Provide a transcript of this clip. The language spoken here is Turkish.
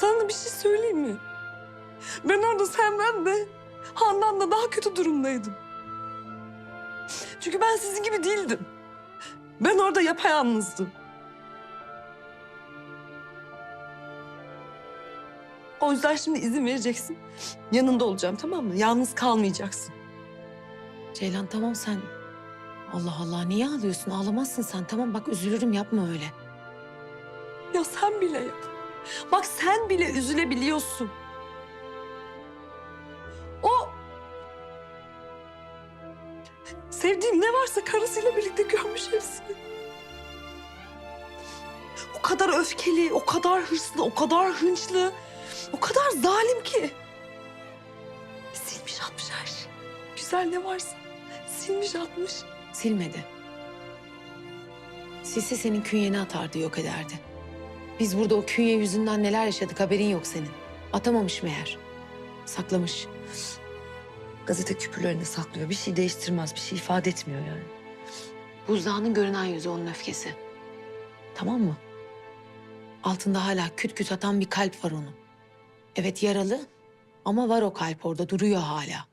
Sana bir şey söyleyeyim mi? Ben orada senden de Handan da daha kötü durumdaydım. Çünkü ben sizin gibi değildim. Ben orada yapayalnızdım. O yüzden şimdi izin vereceksin. Yanında olacağım tamam mı? Yalnız kalmayacaksın. Ceylan tamam sen. Allah Allah niye ağlıyorsun? Ağlamazsın sen. Tamam bak üzülürüm yapma öyle. Ya sen bile yap. Bak sen bile üzülebiliyorsun. O... Sevdiğim ne varsa karısıyla birlikte görmüş hepsini. O kadar öfkeli, o kadar hırslı, o kadar hınçlı, o kadar zalim ki. Silmiş atmış her şeyi. Güzel ne varsa silmiş atmış. Silmedi. Silse senin künyeni atardı yok ederdi. Biz burada o künye yüzünden neler yaşadık haberin yok senin. Atamamış meğer. Saklamış. Gazete küpürlerinde saklıyor. Bir şey değiştirmez, bir şey ifade etmiyor yani. Buzdağının görünen yüzü onun öfkesi. Tamam mı? Altında hala küt küt atan bir kalp var onun. Evet yaralı ama var o kalp orada duruyor hala.